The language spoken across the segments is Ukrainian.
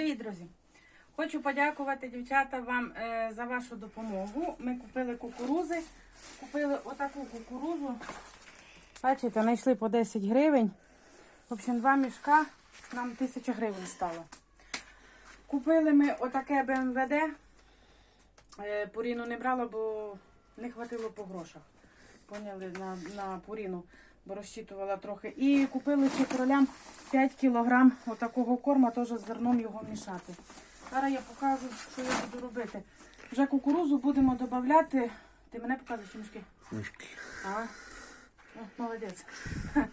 Привіт, друзі! Хочу подякувати дівчата вам е, за вашу допомогу. Ми купили кукурузи, купили отаку кукурузу. Бачите, знайшли по 10 гривень. В общем, два мішка нам 1000 гривень стало. Купили ми отаке БМВД. Е, Пуріну не брала, бо не хватило по грошах. Поняли на, на пуріну, бо розчитувала трохи. І купили ще кролям 5 кілограм отакого корма, теж з зерном його мішати. Зараз я покажу, що я буду робити. Вже кукурузу будемо додати. Ти мене показуєш мішки? Мішки. Ага. О, молодець.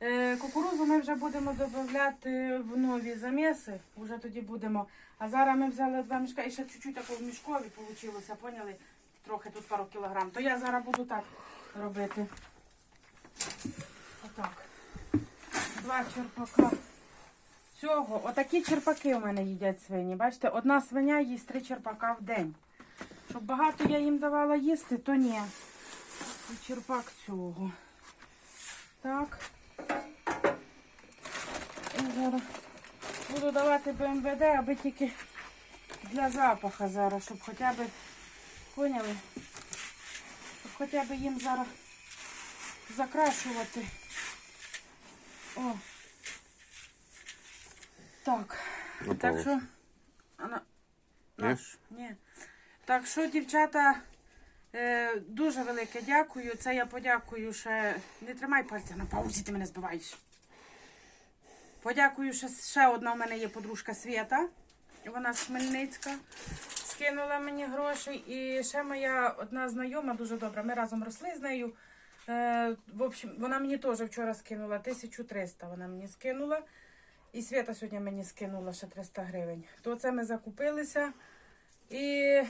Е, Кукурузу ми вже будемо додати в нові заміси. Уже тоді будемо. А зараз ми взяли два мішка і ще чуть-чуть такого в мішкові вийшло, поняли? Трохи тут пару кілограм. То я зараз буду так робити. Отак. Два черпака. Цього. Отакі черпаки у мене їдять свині. Бачите, одна свиня їсть три черпака в день. Щоб багато я їм давала їсти, то ні. І черпак цього. Так. І зараз буду давати БМВД, аби тільки для запаха зараз, щоб хоча б, поняли? Щоб хоча б їм зараз закрашувати. О. Так. Так що. Вона... Ні? Ні. Так що, дівчата, е, дуже велике дякую. Це я подякую ще. Не тримай пальця на паузі, ти мене збиваєш. Подякую, ще, ще одна у мене є подружка Свята. Вона з Хмельницька. Скинула мені гроші. І ще моя одна знайома дуже добра. Ми разом росли з нею. Е, в общем, вона мені теж вчора скинула 1300 вона мені скинула. І Свята сьогодні мені скинула ще 300 гривень. То це ми закупилися. І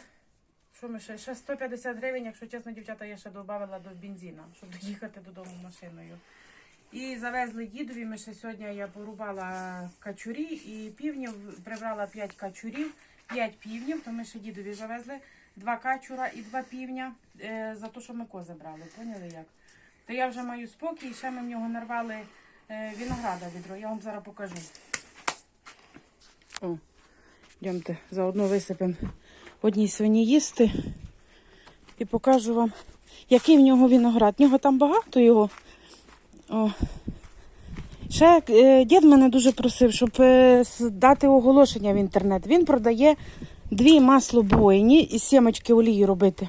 що ми ще? Ще 150 гривень, якщо чесно, дівчата, я ще додавала до бензина, щоб доїхати додому машиною. І завезли дідові. Ми ще сьогодні я порубала качурі і півнів, прибрала 5 качурів, 5 півнів, то ми ще дідові завезли два качура і два півня е, за те, що ми кози брали. Поняли як? То я вже маю спокій, ще ми в нього нарвали е, винограда відро. Я вам зараз покажу. О, йдемте, заодно висипемо одній свині їсти і покажу вам, який в нього виноград. В нього там багато його. О. Ще е, дід мене дуже просив, щоб е, дати оголошення в інтернет. Він продає дві маслобойні і сімочки олії робити.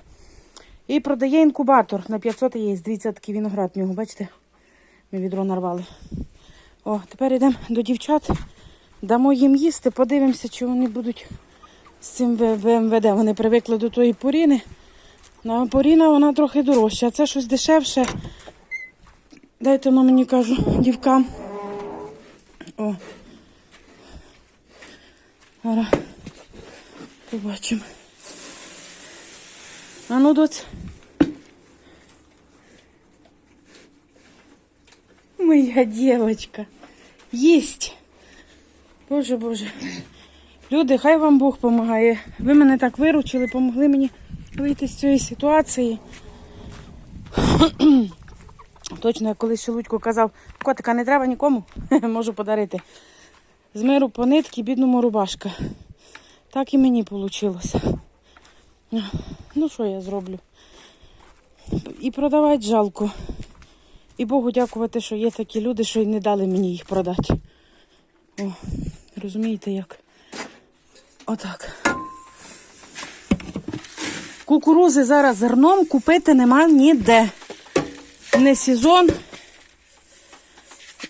І продає інкубатор на 500 яєць. Дивіться, такий виноград в нього, бачите? Ми відро нарвали. О, тепер йдемо до дівчат, дамо їм їсти, подивимося, чи вони будуть з цим ВМВД. Вони привикли до тої поріни. Ну, а поріна вона трохи дорожча, а це щось дешевше. Дайте на мені кажу, дівкам. О. Зараз побачимо. А ну, доць. Моя дівчинка. Єсть. Боже, Боже. Люди, хай вам Бог допомагає. Ви мене так виручили, допомогли мені вийти з цієї ситуації. Точно, як колись Шелудько казав, котика не треба нікому, можу подарити. З миру по нитки, бідному рубашка. Так і мені вийшло. Ну, що я зроблю? І продавати жалко. І Богу дякувати, що є такі люди, що й не дали мені їх продати. О, розумієте як? Отак. Кукурузи зараз зерном купити нема ніде. Не сезон.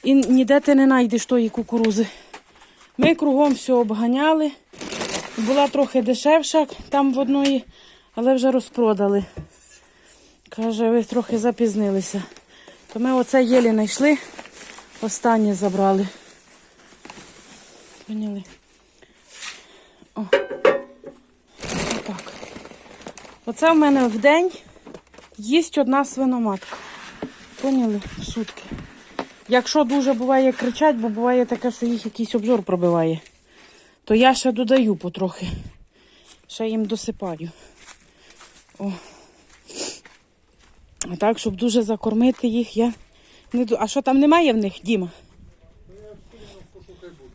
І ніде ти не знайдеш тої кукурузи. Ми кругом все обганяли. Була трохи дешевша там в одної, але вже розпродали. Каже, ви трохи запізнилися. То ми оце єлі знайшли, останнє забрали. Поняли? О. Отак. Оце в мене в день їсть одна свиноматка. Поняли? Сутки. Якщо дуже буває кричать, бо буває таке, що їх якийсь обзор пробиває, то я ще додаю потрохи. Ще їм досипаю. О. А так, щоб дуже закормити їх, я не А що там немає в них, Діма?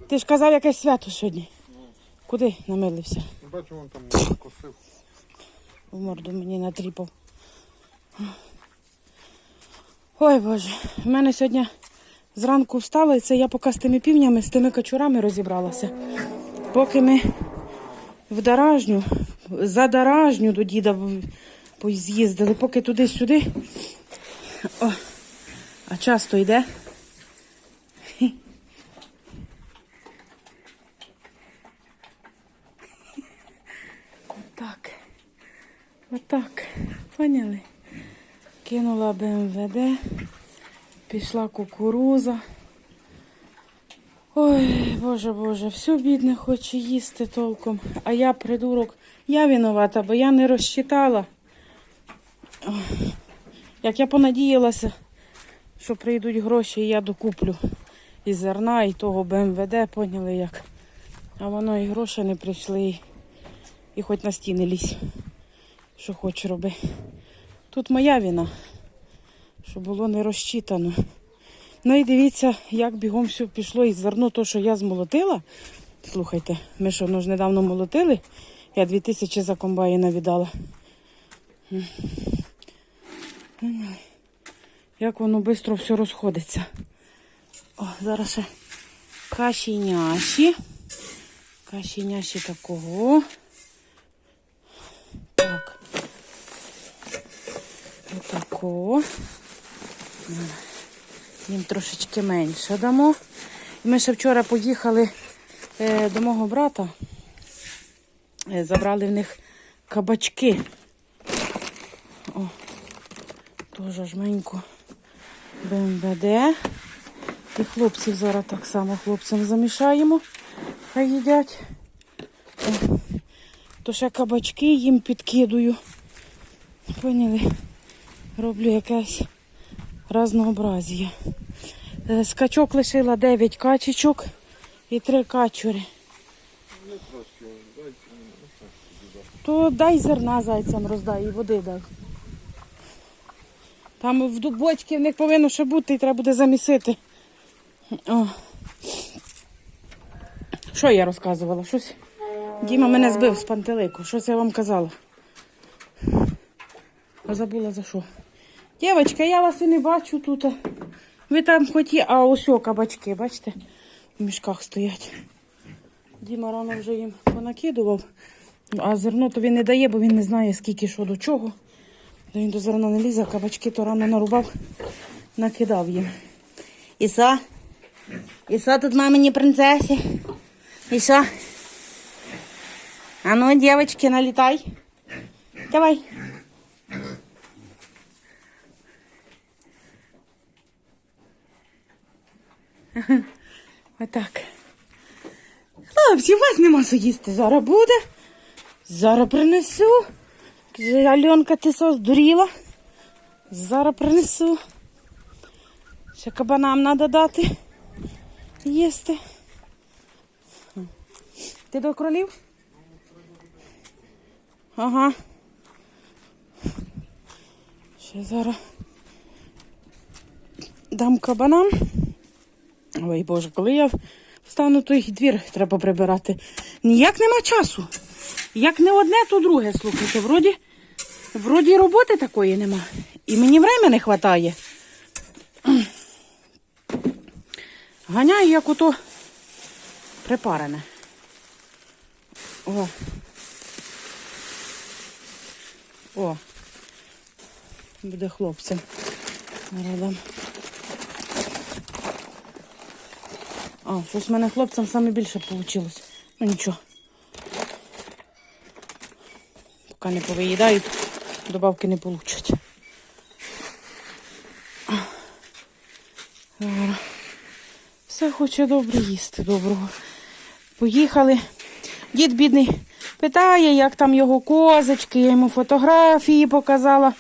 Ти ж казав якесь свято сьогодні. Куди намилився? Бачу, вон там косив. В морду мені натріпав. Ой Боже, в мене сьогодні зранку встала, і це я поки з тими півнями, з тими качурами розібралася. Поки ми в Даражню, за Даражню до діда з'їздили, поки туди-сюди. О, а часто йде. Хі. Так. Отак. Поняли? Кинула БМВД, пішла кукуруза. Ой, боже, боже, все бідне хоче їсти толком. А я, придурок, я винувата, бо я не розчитала. Як я понадіялася, що прийдуть гроші, і я докуплю і зерна, і того БМВД, поняли як. А воно і гроші не прийшли, і, хоч на стіни лізь що хоч роби. Тут моя вина, що було не розчитано. Ну і дивіться, як бігом все пішло і зерно, то, що я змолотила. Слухайте, ми що ну ж недавно молотили. Я 2000 за комбайна віддала. Як воно швидко все розходиться. О, зараз ще каші-няші. Такого. Так. Отако. Їм трошечки менше дамо. Ми ще вчора поїхали е, до мого брата. Е, забрали в них кабачки. О, теж жменько БМВД. І хлопців зараз так само хлопцям замішаємо. Хай їдять. То ще кабачки їм підкидую. Поняли? Роблю якесь разнообразія. Е, З качок лишила 9 качечок і 3 качури. То дай зерна зайцям роздай і води дай. Там в ду- бочки в них повинно ще бути і треба буде замісити. О. Що я розказувала? Щось. Діма мене збив з пантелику. Щось я вам казала. А забула за що. Дівчатка, я вас і не бачу тут. Ви там хоч є, а ось кабачки, бачите? В мішках стоять. Діма рано вже їм понакидував. А зерно то він не дає, бо він не знає, скільки що до чого. Він до зерна не лізе, кабачки то рано нарубав, накидав їм. І що? І що тут мамині принцесі? І що? А ну, дівчатки, налітай. Давай. Отак. Хлопці, у вас нема що їсти. Зараз буде. Зараз принесу. Альонка, ти що, здуріла? Зараз принесу. Ще кабанам треба дати. Їсти. Ти до кролів? Ага. Ще зараз дам кабанам. Ой Боже, коли я встану, то їх двір треба прибирати. Ніяк нема часу. Як не одне, то друге, слухайте. Вроді, вроді роботи такої нема. І мені времени не вистачає. Ганяю, як ото припарене. О. О. Буде хлопцем. Радам. А, щось в мене хлопцям саме більше вийшло. Ну нічого. Поки не повиїдають, добавки не получать. Все хоче добре їсти, доброго. Поїхали. Дід бідний питає, як там його козочки. Я йому фотографії показала,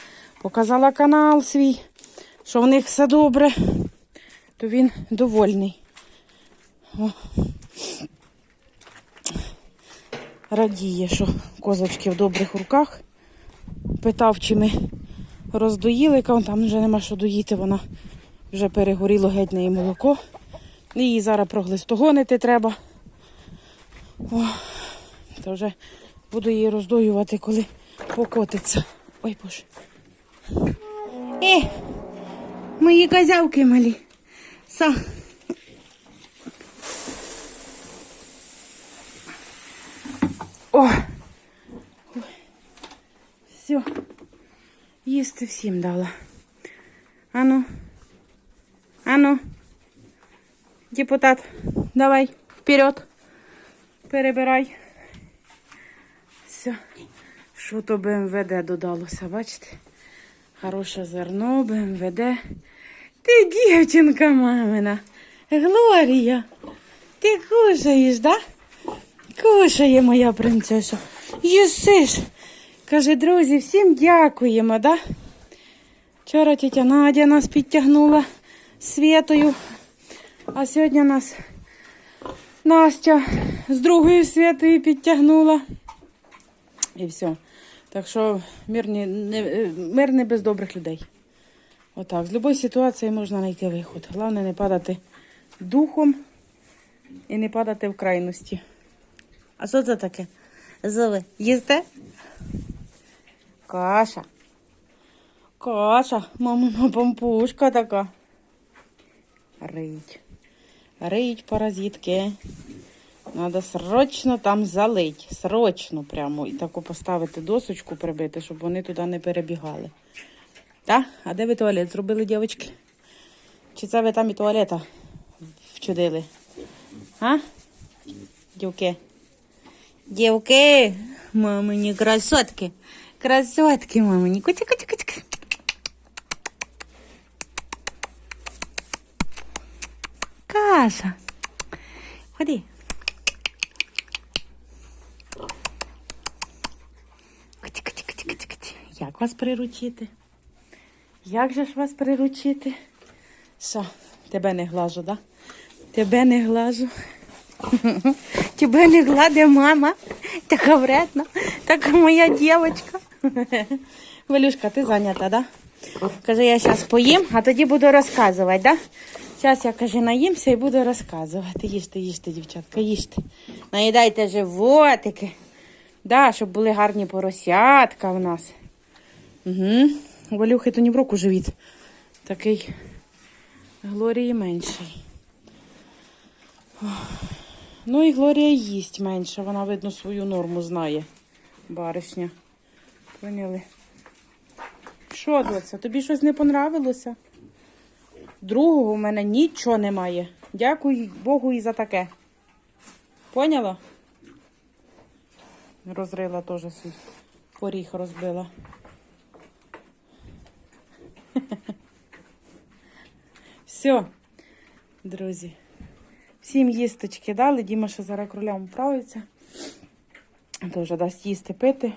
показала канал свій, що в них все добре, то він довольний. Радіє, що козочки в добрих руках. Питав, чи ми роздоїли, там вже нема що доїти, вона вже перегоріло геть неї молоко. Її зараз проглистогонити треба. О, То вже буду її роздоювати, коли покотиться. Ой, боже. Е, мої козявки малі. Са. О! Все. Їсти всім дала. Ану. Ану. Депутат, давай, вперед. Перебирай. Все. Що то БМВД додалося, бачите? Хороше зерно, БМВД. Ти дівчинка мамина. Глорія. Ти кушаєш, да? Кушає моя принцеса. Їсиш. Каже, друзі, всім дякуємо, да? Вчора тітя Надя нас підтягнула світою, а сьогодні нас Настя з другою святою підтягнула. І все. Так що мир не, мир не без добрих людей. Отак, з будь-якої ситуації можна знайти виход. Головне не падати духом і не падати в крайності. А що це таке? Зови, їсте? Каша. Каша, мамина пампушка така. Рить. Рить паразитки. Надо срочно там залить. Срочно прямо. І таку поставити досочку прибити, щоб вони туди не перебігали. Так? А де ви туалет зробили, дівчатки? Чи це ви там і туалета вчудили? А? Дівки. Дівки, мамині красотки. Красотки, мамині. Куті, куті. куті. Каша. Ходи. Куті, куті, куті, куті, куті. Як вас приручити? Як же ж вас приручити? Що, тебе не глажу, да? Тебе не глажу. Тебе не гладе мама. Така вредна. Така моя дівчинка. Валюшка, ти зайнята, да? Каже, я зараз поїм, а тоді буду розказувати, да? Зараз я каже, наїмся і буду розказувати. Їжте, їжте, дівчатка, їжте. Наїдайте животики. Да, щоб були гарні поросятка в нас. Угу. Валюхи то ні в року живіт. Такий Глорії менший. Ну і Глорія їсть менше. Вона, видно, свою норму знає. Баришня. Поняли? Що, доця, тобі щось не понравилося? Другого в мене нічого немає. Дякую Богу і за таке. Поняла? Розрила теж свій поріг розбила. Все, друзі. Всім їсточки дали. Діма ще зараз кролям вправиться. Теж дасть їсти пити.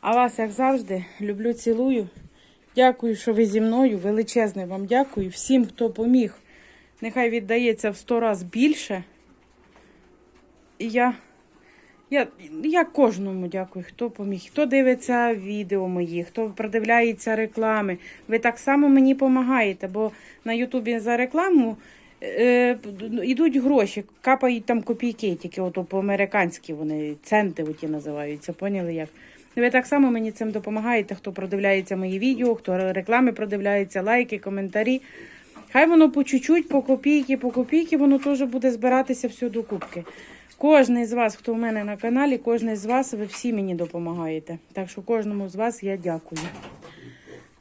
А вас, як завжди, люблю, цілую. Дякую, що ви зі мною. Величезне вам дякую. Всім, хто поміг. Нехай віддається в сто раз більше. І я, я, я кожному дякую, хто поміг, хто дивиться відео мої, хто продивляється реклами. Ви так само мені допомагаєте, бо на Ютубі за рекламу е, йдуть гроші, капають там копійки, тільки ото по-американськи вони центи оті називаються. Поняли як? Ви так само мені цим допомагаєте, хто продивляється мої відео, хто реклами продивляється, лайки, коментарі. Хай воно по чуть-чуть, по копійки, по копійки, воно теж буде збиратися все до кубки. Кожний з вас, хто в мене на каналі, кожний з вас, ви всі мені допомагаєте. Так що кожному з вас я дякую.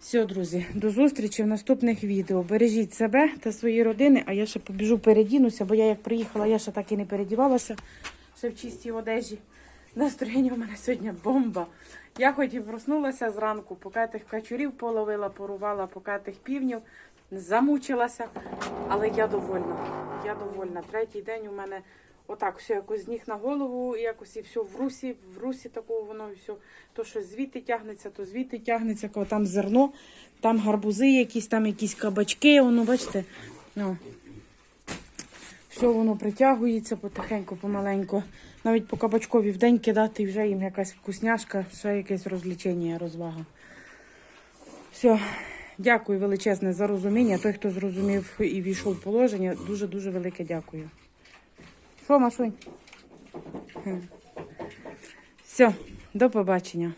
Все, друзі, до зустрічі в наступних відео. Бережіть себе та свої родини, а я ще побіжу передінуся, бо я як приїхала, я ще так і не передівалася, ще в чистій одежі. Настроєння у мене сьогодні бомба. Я хоч і проснулася зранку, поки тих качурів половила, порувала, поки тих півнів, замучилася, але я довольна. Я довольна. Третій день у мене отак все якось з ніг на голову, якось і все в русі, в русі такого воно і все. То що звідти тягнеться, то звідти тягнеться, там зерно, там гарбузи якісь, там якісь кабачки, воно, бачите, ну, все воно притягується потихеньку, помаленьку. Навіть по кабачкові в день кидати, вже їм якась вкусняшка, ще якесь розвлечення, розвага. Все, дякую величезне за розуміння. Той, хто зрозумів і війшов в положення, дуже-дуже велике дякую. Що, Машунь? Все, до побачення.